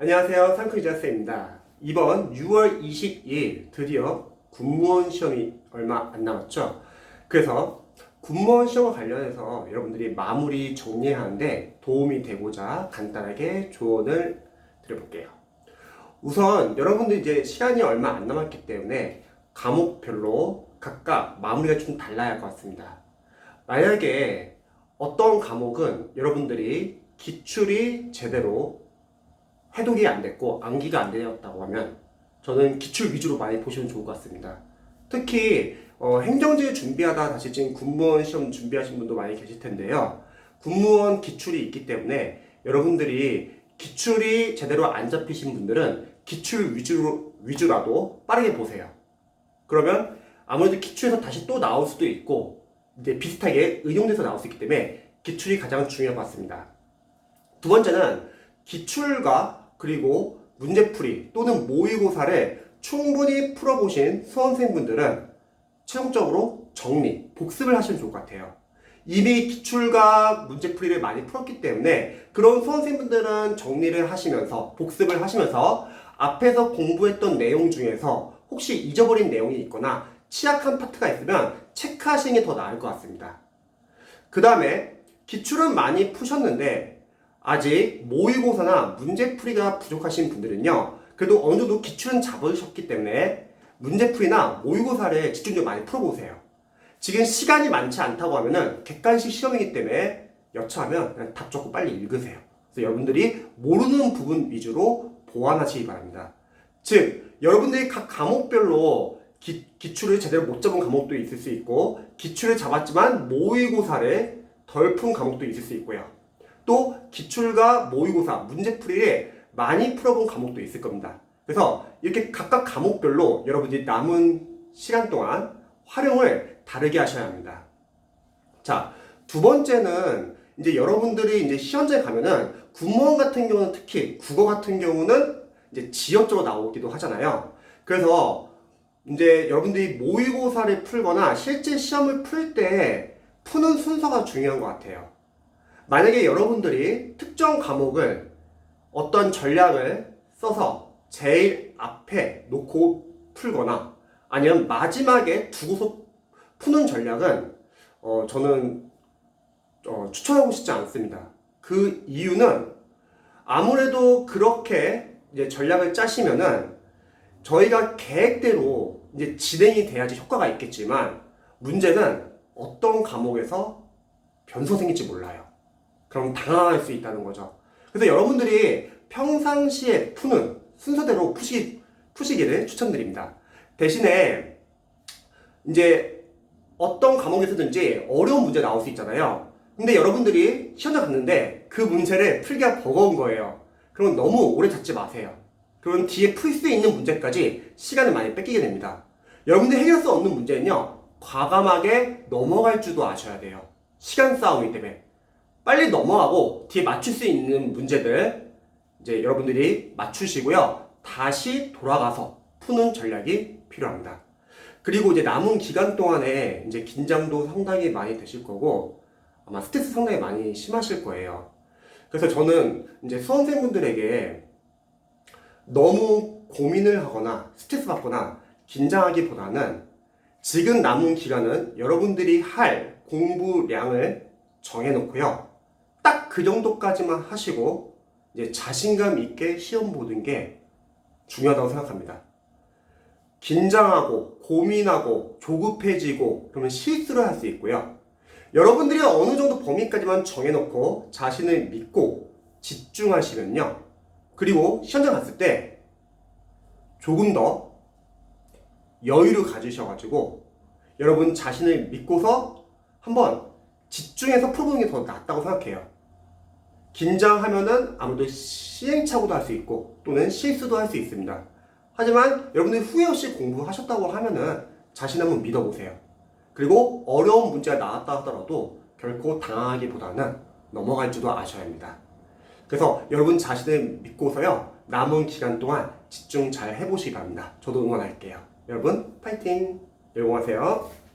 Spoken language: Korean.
안녕하세요. 상크이자스입니다. 이번 6월 22일 드디어 군무원 시험이 얼마 안 남았죠. 그래서 군무원 시험과 관련해서 여러분들이 마무리 정리하는데 도움이 되고자 간단하게 조언을 드려볼게요. 우선 여러분들 이제 시간이 얼마 안 남았기 때문에 과목별로 각각 마무리가 좀 달라야 할 것 같습니다. 만약에 어떤 과목은 여러분들이 기출이 제대로 해독이 안 됐고 암기가 안 되었다고 하면 저는 기출 위주로 많이 보시면 좋을 것 같습니다. 특히 어, 행정지 준비하다 다시 지금 군무원 시험 준비하신 분도 많이 계실 텐데요. 군무원 기출이 있기 때문에 여러분들이 기출이 제대로 안 잡히신 분들은 기출 위주로 위주라도 빠르게 보세요. 그러면 아무래도 기출에서 다시 또 나올 수도 있고 이제 비슷하게 응용돼서 나올 수 있기 때문에 기출이 가장 중요할 것 같습니다. 두 번째는 기출과 그리고 문제풀이 또는 모의고사를 충분히 풀어보신 수험생분들은 최종적으로 정리, 복습을 하시면 좋을 것 같아요. 이미 기출과 문제풀이를 많이 풀었기 때문에 그런 수험생분들은 정리를 하시면서 복습을 하시면서 앞에서 공부했던 내용 중에서 혹시 잊어버린 내용이 있거나 취약한 파트가 있으면 체크하시는 게 더 나을 것 같습니다. 그 다음에 기출은 많이 푸셨는데 아직 모의고사나 문제풀이가 부족하신 분들은요 그래도 어느 정도 기출은 잡으셨기 때문에 문제풀이나 모의고사를 집중적으로 많이 풀어보세요. 지금 시간이 많지 않다고 하면은 객관식 시험이기 때문에 여차하면 답 적고 빨리 읽으세요. 그래서 여러분들이 모르는 부분 위주로 보완하시기 바랍니다. 즉 여러분들이 각 과목별로 기, 기출을 제대로 못 잡은 과목도 있을 수 있고 기출을 잡았지만 모의고사를 덜 푼 과목도 있을 수 있고요 또 기출과 모의고사, 문제풀이를 많이 풀어본 과목도 있을 겁니다. 그래서 이렇게 각각 과목별로 여러분들이 남은 시간 동안 활용을 다르게 하셔야 합니다. 자, 두 번째는 이제 여러분들이 이제 시험장에 가면은 군무원 같은 경우는 특히 국어 같은 경우는 이제 지역적으로 나오기도 하잖아요. 그래서 이제 여러분들이 모의고사를 풀거나 실제 시험을 풀 때 푸는 순서가 중요한 것 같아요. 만약에 여러분들이 특정 과목을 어떤 전략을 써서 제일 앞에 놓고 풀거나 아니면 마지막에 두고서 푸는 전략은 어, 저는 어, 추천하고 싶지 않습니다. 그 이유는 아무래도 그렇게 이제 전략을 짜시면은 저희가 계획대로 이제 진행이 돼야지 효과가 있겠지만 문제는 어떤 과목에서 변수가 생길지 몰라요. 그럼 당황할 수 있다는 거죠. 그래서 여러분들이 평상시에 푸는 순서대로 푸시, 푸시기를 추천드립니다. 대신에 이제 어떤 과목에서든지 어려운 문제 나올 수 있잖아요. 근데 여러분들이 시험장 갔는데 그 문제를 풀기가 버거운 거예요. 그럼 너무 오래 찾지 마세요. 그럼 뒤에 풀 수 있는 문제까지 시간을 많이 뺏기게 됩니다. 여러분들이 해결할 수 없는 문제는요, 과감하게 넘어갈 줄도 아셔야 돼요. 시간 싸움이기 때문에. 빨리 넘어가고 뒤에 맞출 수 있는 문제들 이제 여러분들이 맞추시고요. 다시 돌아가서 푸는 전략이 필요합니다. 그리고 이제 남은 기간 동안에 이제 긴장도 상당히 많이 되실 거고 아마 스트레스 상당히 많이 심하실 거예요. 그래서 저는 이제 수험생분들에게 너무 고민을 하거나 스트레스 받거나 긴장하기보다는 지금 남은 기간은 여러분들이 할 공부량을 정해놓고요. 딱 그 정도까지만 하시고 이제 자신감 있게 시험 보는 게 중요하다고 생각합니다. 긴장하고 고민하고 조급해지고 그러면 실수를 할 수 있고요. 여러분들이 어느 정도 범위까지만 정해놓고 자신을 믿고 집중하시면요. 그리고 시험장 갔을 때 조금 더 여유를 가지셔가지고 여러분 자신을 믿고서 한번 집중해서 풀어보는 게 더 낫다고 생각해요. 긴장하면은 아무래도 시행착오도 할 수 있고 또는 실수도 할 수 있습니다. 하지만 여러분들이 후회 없이 공부하셨다고 하면은 자신 한번 믿어보세요. 그리고 어려운 문제가 나왔다 하더라도 결코 당하기보다는 넘어갈 줄도 아셔야 합니다. 그래서 여러분 자신을 믿고서요 남은 기간 동안 집중 잘 해보시기 바랍니다. 저도 응원할게요. 여러분 파이팅! 열공하세요.